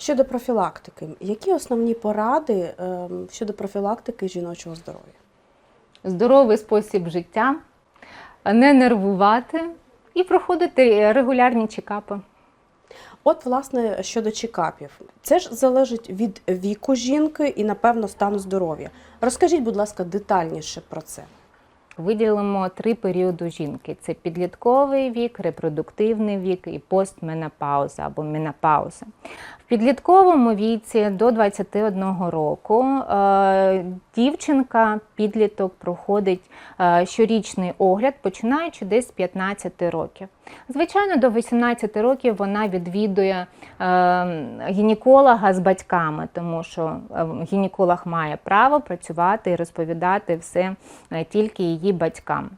Щодо профілактики, які основні поради ем, щодо профілактики жіночого здоров'я? здоровий спосіб життя, не нервувати і проходити регулярні чекапи. От, власне, щодо чекапів, це ж залежить від віку жінки і, напевно, стану здоров'я. Розкажіть, будь ласка, детальніше про це. Виділимо три періоди жінки: це підлітковий вік, репродуктивний вік і постменопауза або менопауза. В підлітковому віці до 21 року е, дівчинка, підліток проходить е, щорічний огляд, починаючи десь з 15 років. Звичайно, до 18 років вона відвідує е, гінеколога з батьками, тому що е, гінеколог має право працювати і розповідати все е, тільки її батькам.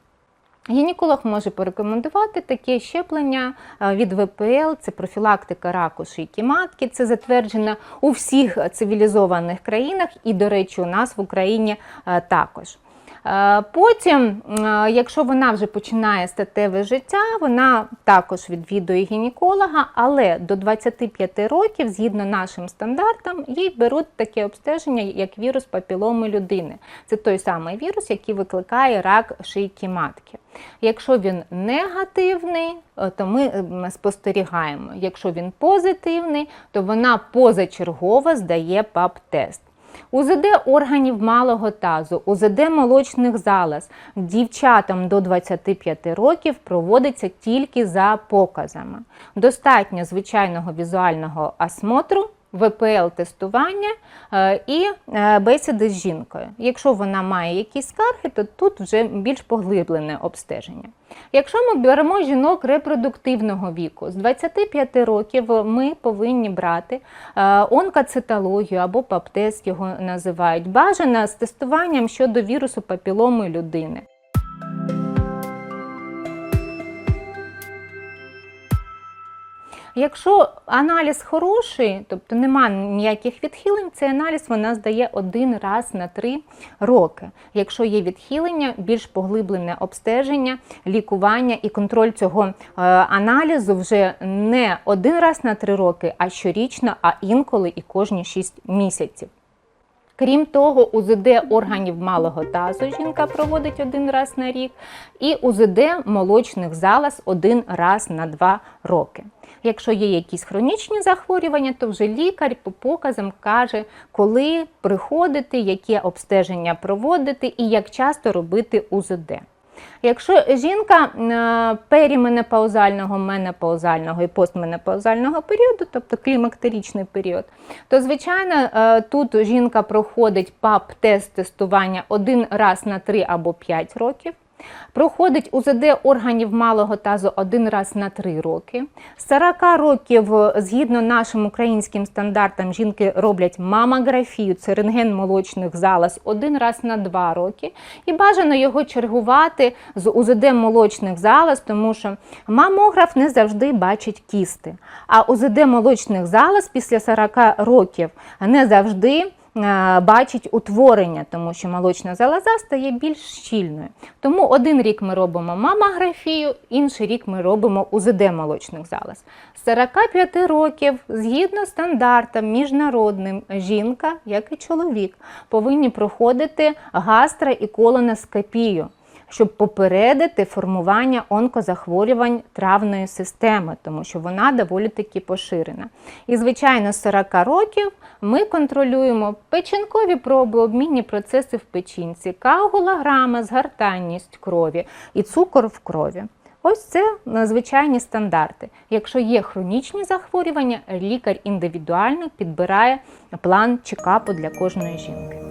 Гінеколог може порекомендувати таке щеплення від ВПЛ, це профілактика раку шийки матки. Це затверджено у всіх цивілізованих країнах, і, до речі, у нас в Україні також. Е, Потім, е, якщо вона вже починає статеве життя, вона також відвідує гінеколога, але до 25 років, згідно нашим стандартам, їй беруть таке обстеження, як вірус папіломи людини. Це той самий вірус, який викликає рак шийки матки. Якщо він негативний, е, то ми спостерігаємо. Якщо він позитивний, то вона позачергово здає ПАП-тест. УЗД органів малого тазу, УЗД молочних залоз дівчатам до 25 років проводиться тільки за показами. Достатньо звичайного візуального осмотру, ВПЛ-тестування е, і е, бесіди з жінкою. Якщо вона має якісь скарги, то тут вже більш поглиблене обстеження. Якщо ми беремо жінок репродуктивного віку, з 25 років ми повинні брати е, онкоцитологію або ПАП-тест його називають, бажано з тестуванням щодо вірусу папіломи людини. Якщо аналіз хороший, тобто немає ніяких відхилень, цей аналіз вона здає один раз на три роки. Якщо є відхилення, більш поглиблене обстеження, лікування і контроль цього е, аналізу вже не один раз на три роки, а щорічно, а інколи і кожні 6 місяців. Крім того, УЗД органів малого тазу жінка проводить один раз на рік, і УЗД молочних залаз один раз на два роки. Якщо є якісь хронічні захворювання, то вже лікар по показам каже, коли приходити, яке обстеження проводити і як часто робити УЗД. Якщо жінка е, періменопаузального, менопаузального і постменопаузального періоду, тобто клімактерічний період, то звичайно е, тут жінка проходить ПАП-тест тестування один раз на 3 або 5 років. Проходить УЗД органів малого тазу один раз на 3 роки. З 40 років, е, згідно нашим українським стандартам, жінки роблять мамографію, це рентген молочних залоз один раз на 2 роки. І бажано його чергувати з УЗД молочних залоз, тому що мамограф не завжди бачить кісти. А УЗД молочних залоз після 40 років не завжди бачить утворення, тому що молочна залоза стає більш щільною. Тому один рік ми робимо мамографію, інший рік ми робимо УЗД молочних залоз. З 45 років, згідно стандартам міжнародним, жінка, як і чоловік, повинні проходити гастро і колоноскопію щоб попередити формування онкозахворювань травної системи, тому що вона доволі таки поширена. І, звичайно, з 40 років ми контролюємо печінкові проби, обмінні процеси в печінці, коагулограма, згортанність крові і цукор в крові. Ось це е, звичайні стандарти. Якщо є хронічні захворювання, лікар індивідуально підбирає план чекапу для кожної жінки.